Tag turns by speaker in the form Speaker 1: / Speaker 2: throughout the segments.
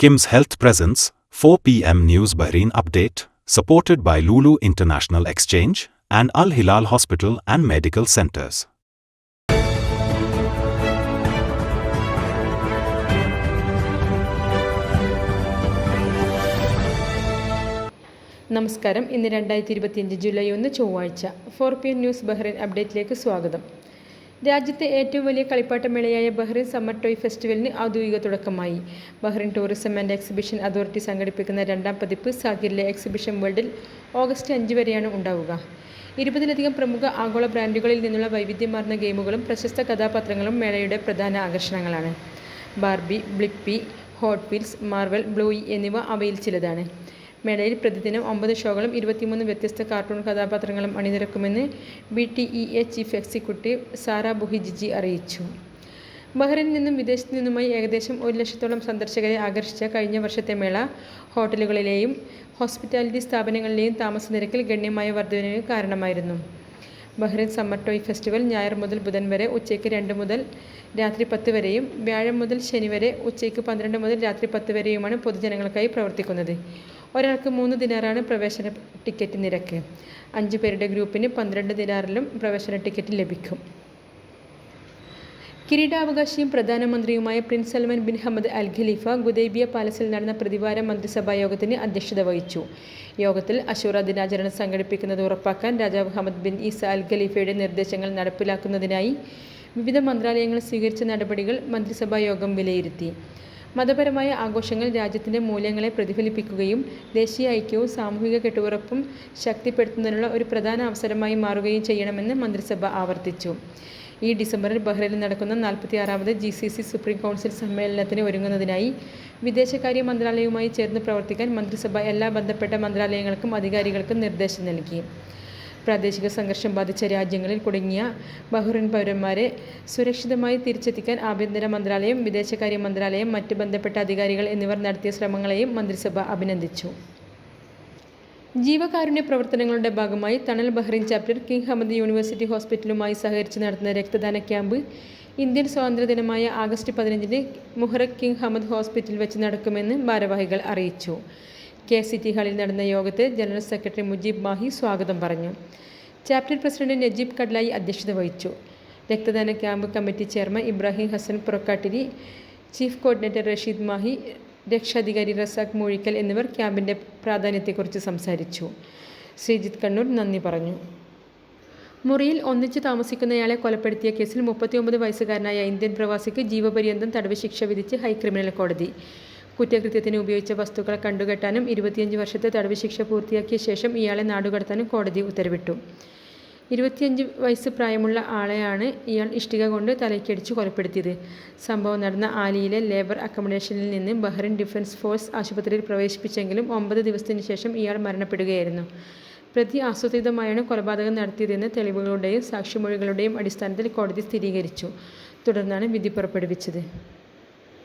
Speaker 1: Kim's Health Presence, 4 p.m. News Bahrain Update, supported by Lulu International Exchange and Al Hilal Hospital and Medical Centers.
Speaker 2: നമസ്കാരം ഇന്ന് രണ്ടായിരത്തി ഇരുപത്തിയഞ്ച് July ഒന്ന് ചൊവ്വാഴ്ച four P N news Bahrain അപ്ഡേറ്റിലേക്ക് സ്വാഗതം രാജ്യത്തെ ഏറ്റവും വലിയ കളിപ്പാട്ടമേളയായ ബഹ്റിൻ സമ്മർ ടോയ് ഫെസ്റ്റിവലിന് ഔദ്യോഗിക തുടക്കമായി. Bahrain tourism and exhibition authority സംഘടിപ്പിക്കുന്ന രണ്ടാം പതിപ്പ് സാഗിറിലെ എക്സിബിഷൻ വേൾഡിൽ ഓഗസ്റ്റ് അഞ്ച് വരെയാണ് ഉണ്ടാവുക. ഇരുപതിലധികം പ്രമുഖ ആഗോള ബ്രാൻഡുകളിൽ നിന്നുള്ള വൈവിധ്യമാർന്ന ഗെയിമുകളും പ്രശസ്ത കഥാപാത്രങ്ങളും മേളയുടെ പ്രധാന ആകർഷണങ്ങളാണ്. Barbie Blippi Hot Wheels Marvel Bluey എന്നിവ അവയിൽ ചിലതാണ്. മേളയിൽ പ്രതിദിനം ഒമ്പത് ഷോകളും ഇരുപത്തിമൂന്ന് വ്യത്യസ്ത കാർട്ടൂൺ കഥാപാത്രങ്ങളും അണിനിരക്കുമെന്ന് B T E A chief executive Sara Buhijji അറിയിച്ചു. ബഹ്റൈനിൽ നിന്നും വിദേശത്തു നിന്നുമായി ഏകദേശം ഒരു ലക്ഷത്തോളം സന്ദർശകരെ ആകർഷിച്ച കഴിഞ്ഞ വർഷത്തെ മേള ഹോട്ടലുകളിലെയും ഹോസ്പിറ്റാലിറ്റി സ്ഥാപനങ്ങളിലെയും താമസ നിരക്കിൽ ഗണ്യമായ വർധനവിന് കാരണമായിരുന്നു. ബഹ്റൈൻ സമ്മർ ടോയ് ഫെസ്റ്റിവൽ ഞായർ മുതൽ ബുധൻ വരെ ഉച്ചയ്ക്ക് രണ്ട് മുതൽ രാത്രി പത്ത് വരെയും വ്യാഴം മുതൽ ശനി വരെ ഉച്ചയ്ക്ക് പന്ത്രണ്ട് മുതൽ രാത്രി പത്ത് വരെയുമാണ് പൊതുജനങ്ങൾക്കായി പ്രവർത്തിക്കുന്നത്. ഒരാൾക്ക് മൂന്ന് ദിനാറാണ് പ്രവേശന ടിക്കറ്റ് നിരക്ക്. അഞ്ച് പേരുടെ ഗ്രൂപ്പിന് പന്ത്രണ്ട് ദിനാറിലും പ്രവേശന ടിക്കറ്റ് ലഭിക്കും. കിരീടാവകാശിയും പ്രധാനമന്ത്രിയുമായ prince Salman bin Hamad Al Khalifa Gudaibiya പാലസിൽ നടന്ന പ്രതിവാര മന്ത്രിസഭാ യോഗത്തിന് അധ്യക്ഷത വഹിച്ചു. യോഗത്തിൽ അശൂറ ദിനാചരണം സംഘടിപ്പിക്കുന്നത് ഉറപ്പാക്കാൻ രാജാവ് ഹമദ് ബിൻ ഈസ അൽ ഖലീഫയുടെ നിർദ്ദേശങ്ങൾ നടപ്പിലാക്കുന്നതിനായി വിവിധ മന്ത്രാലയങ്ങൾ സ്വീകരിച്ച നടപടികൾ മന്ത്രിസഭാ യോഗം വിലയിരുത്തി. മതപരമായ ആഘോഷങ്ങൾ രാജ്യത്തിന്റെ മൂല്യങ്ങളെ പ്രതിഫലിപ്പിക്കുകയും ദേശീയ ഐക്യവും സാമൂഹിക കെട്ടുറപ്പും ശക്തിപ്പെടുത്തുന്നതിനുള്ള ഒരു പ്രധാന അവസരമായി മാറുകയും ചെയ്യണമെന്ന് മന്ത്രിസഭ ആവർത്തിച്ചു. ഈ ഡിസംബറിൽ ബഹ്റൈനിൽ നടക്കുന്ന നാൽപ്പത്തിയാറാമത് G C C supreme council സമ്മേളനത്തിന് ഒരുങ്ങുന്നതിനായി വിദേശകാര്യ മന്ത്രാലയവുമായി ചേർന്ന് പ്രവർത്തിക്കാൻ മന്ത്രിസഭ എല്ലാ ബന്ധപ്പെട്ട മന്ത്രാലയങ്ങൾക്കും അധികാരികൾക്കും നിർദ്ദേശം നൽകി. പ്രാദേശിക സംഘർഷം ബാധിച്ച രാജ്യങ്ങളിൽ കുടുങ്ങിയ ബഹ്റിൻ പൗരന്മാരെ സുരക്ഷിതമായി തിരിച്ചെത്തിക്കാൻ ആഭ്യന്തര മന്ത്രാലയം വിദേശകാര്യ മന്ത്രാലയം മറ്റ് ബന്ധപ്പെട്ട അധികാരികൾ എന്നിവർ നടത്തിയ ശ്രമങ്ങളെയും മന്ത്രിസഭ അഭിനന്ദിച്ചു. ജീവകാരുണ്യ പ്രവർത്തനങ്ങളുടെ ഭാഗമായി Thanal Bahrain chapter king Hamad university ഹോസ്പിറ്റലുമായി സഹകരിച്ച് നടത്തുന്ന രക്തദാന ക്യാമ്പ് ഇന്ത്യൻ സ്വാതന്ത്ര്യദിനമായ ആഗസ്റ്റ് പതിനഞ്ചിന് മുഹറക് കിങ് ഹമദ് ഹോസ്പിറ്റലിൽ വെച്ച് നടക്കുമെന്ന് ഭാരവാഹികൾ അറിയിച്ചു. കെ സിറ്റി ഹാളിൽ നടന്ന യോഗത്തെ ജനറൽ സെക്രട്ടറി മുജീബ് മാഹി സ്വാഗതം പറഞ്ഞു. ചാപ്റ്റർ പ്രസിഡന്റ് നജീബ് കഡ്ലായി അധ്യക്ഷത വഹിച്ചു. രക്തദാന camp committee chairman Ibrahim Hasan Purakkattiri chief coordinator Rasheed Mahi രക്ഷാധികാരി റസാഖ് മൂഴിക്കൽ എന്നിവർ ക്യാമ്പിന്റെ പ്രാധാന്യത്തെക്കുറിച്ച് സംസാരിച്ചു. ശ്രീജിത്ത് കണ്ണൂർ നന്ദി പറഞ്ഞു. മുറിയിൽ ഒന്നിച്ച് താമസിക്കുന്നയാളെ കൊലപ്പെടുത്തിയ കേസിൽ മുപ്പത്തിയൊമ്പത് വയസ്സുകാരനായ ഇന്ത്യൻ പ്രവാസിക്ക് ജീവപര്യന്തം തടവ് ശിക്ഷ വിധിച്ച് ഹൈക്രിമിനൽ കോടതി. കുറ്റകൃത്യത്തിന് ഉപയോഗിച്ച വസ്തുക്കളെ കണ്ടുകെട്ടാനും ഇരുപത്തിയഞ്ച് വർഷത്തെ തടവ് ശിക്ഷ പൂർത്തിയാക്കിയ ശേഷം ഇയാളെ നാടുകടത്താനും കോടതി ഉത്തരവിട്ടു. ഇരുപത്തിയഞ്ച് വയസ്സ് പ്രായമുള്ള ആളെയാണ് ഇയാൾ ഇഷ്ടിക കൊണ്ട് തലയ്ക്കടിച്ച് കൊലപ്പെടുത്തിയത്. സംഭവം നടന്ന ആലിയിലെ ലേബർ അക്കോമഡേഷനിൽ നിന്ന് ബഹ്റിൻ ഡിഫൻസ് ഫോഴ്സ് ആശുപത്രിയിൽ പ്രവേശിപ്പിച്ചെങ്കിലും ഒമ്പത് ദിവസത്തിന് ശേഷം ഇയാൾ മരണപ്പെടുകയായിരുന്നു. പ്രതി ആസൂത്രിതമായാണ് കൊലപാതകം നടത്തിയതെന്ന് തെളിവുകളുടെയും സാക്ഷിമൊഴികളുടെയും അടിസ്ഥാനത്തിൽ കോടതി സ്ഥിരീകരിച്ചു. തുടർന്നാണ് വിധി പുറപ്പെടുവിച്ചത്.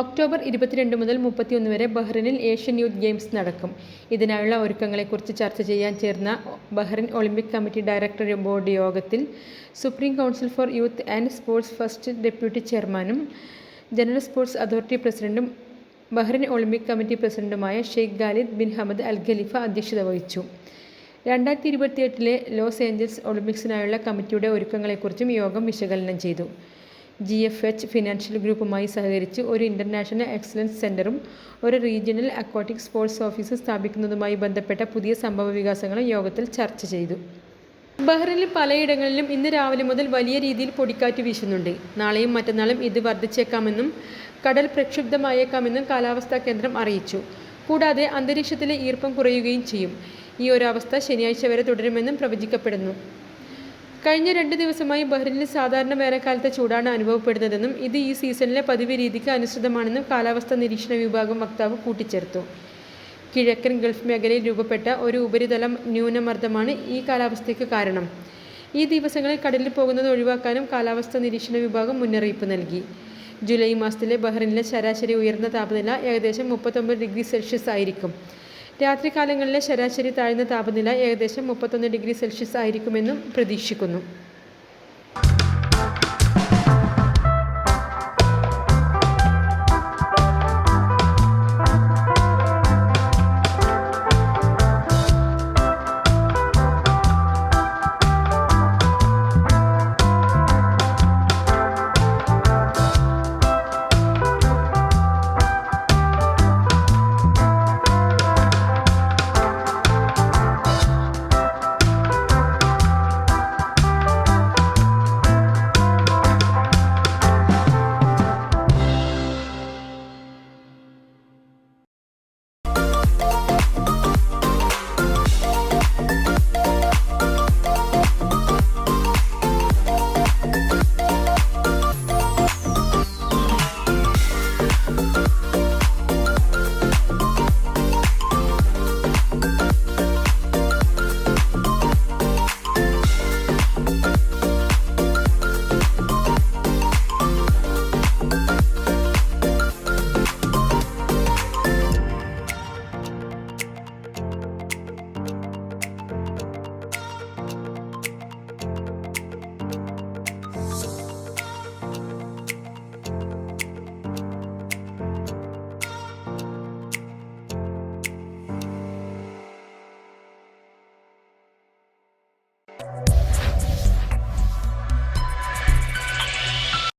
Speaker 2: ഒക്ടോബർ ഇരുപത്തിരണ്ട് മുതൽ മുപ്പത്തിയൊന്ന് വരെ ബഹ്റിനിൽ ഏഷ്യൻ യൂത്ത് ഗെയിംസ് നടക്കും. ഇതിനായുള്ള ഒരുക്കങ്ങളെക്കുറിച്ച് ചർച്ച ചെയ്യാൻ ചേർന്ന Bahrain Olympic committee director board യോഗത്തിൽ supreme council for youth and sports first deputy ചെയർമാനും ജനറൽ സ്പോർട്സ് അതോറിറ്റി പ്രസിഡന്റും ബഹ്റിൻ ഒളിമ്പിക് കമ്മിറ്റി പ്രസിഡന്റുമായ Sheikh Khalid bin Hamad Al Khalifa അധ്യക്ഷത വഹിച്ചു. രണ്ടായിരത്തി ഇരുപത്തിയെട്ടിലെ ലോസ് ഏഞ്ചൽസ് ഒളിമ്പിക്സിനായുള്ള കമ്മിറ്റിയുടെ ഒരുക്കങ്ങളെക്കുറിച്ചും യോഗം വിശകലനം ചെയ്തു. ജി എഫ് എച്ച് ഫിനാൻഷ്യൽ ഗ്രൂപ്പുമായി സഹകരിച്ച് ഒരു ഇന്റർനാഷണൽ എക്സലൻസ് സെന്ററും ഒരു റീജിയണൽ അക്വാട്ടിക് സ്പോർട്സ് ഓഫീസ് സ്ഥാപിക്കുന്നതുമായി ബന്ധപ്പെട്ട പുതിയ സംഭവ വികാസങ്ങളും യോഗത്തിൽ ചർച്ച ചെയ്തു. ബഹ്റിനിൽ പലയിടങ്ങളിലും ഇന്ന് രാവിലെ മുതൽ വലിയ രീതിയിൽ പൊടിക്കാറ്റ് വീശുന്നുണ്ട്. നാളെയും മറ്റന്നാളും ഇത് വർദ്ധിച്ചേക്കാമെന്നും കടൽ പ്രക്ഷുബ്ധമായേക്കാമെന്നും കാലാവസ്ഥാ കേന്ദ്രം അറിയിച്ചു. കൂടാതെ അന്തരീക്ഷത്തിലെ ഈർപ്പം കുറയുകയും ചെയ്യും. ഈ ഒരവസ്ഥ ശനിയാഴ്ച വരെ തുടരുമെന്നും പ്രവചിക്കപ്പെടുന്നു. കഴിഞ്ഞ രണ്ട് ദിവസമായി ബഹ്റിനിൽ സാധാരണ വേനൽക്കാലത്തെ ചൂടാണ് അനുഭവപ്പെടുന്നതെന്നും ഇത് ഈ സീസണിലെ പതിവ് രീതിക്ക് അനുസൃതമാണെന്നും കാലാവസ്ഥാ നിരീക്ഷണ വിഭാഗം വക്താവ് കൂട്ടിച്ചേർത്തു. കിഴക്കൻ ഗൾഫ് മേഖലയിൽ രൂപപ്പെട്ട ഒരു ഉപരിതല ന്യൂനമർദ്ദമാണ് ഈ കാലാവസ്ഥയ്ക്ക് കാരണം. ഈ ദിവസങ്ങളിൽ കടലിൽ പോകുന്നത് ഒഴിവാക്കാനും കാലാവസ്ഥാ നിരീക്ഷണ വിഭാഗം മുന്നറിയിപ്പ് നൽകി. ജൂലൈ മാസത്തിലെ ബഹ്റിനിലെ ശരാശരി ഉയർന്ന താപനില ഏകദേശം മുപ്പത്തൊമ്പത് ഡിഗ്രി സെൽഷ്യസ് ആയിരിക്കും. രാത്രികാലങ്ങളിലെ ശരാശരി താഴ്ന്ന താപനില ഏകദേശം മുപ്പത്തൊന്ന് ഡിഗ്രി സെൽഷ്യസ് ആയിരിക്കുമെന്നും പ്രതീക്ഷിക്കുന്നു.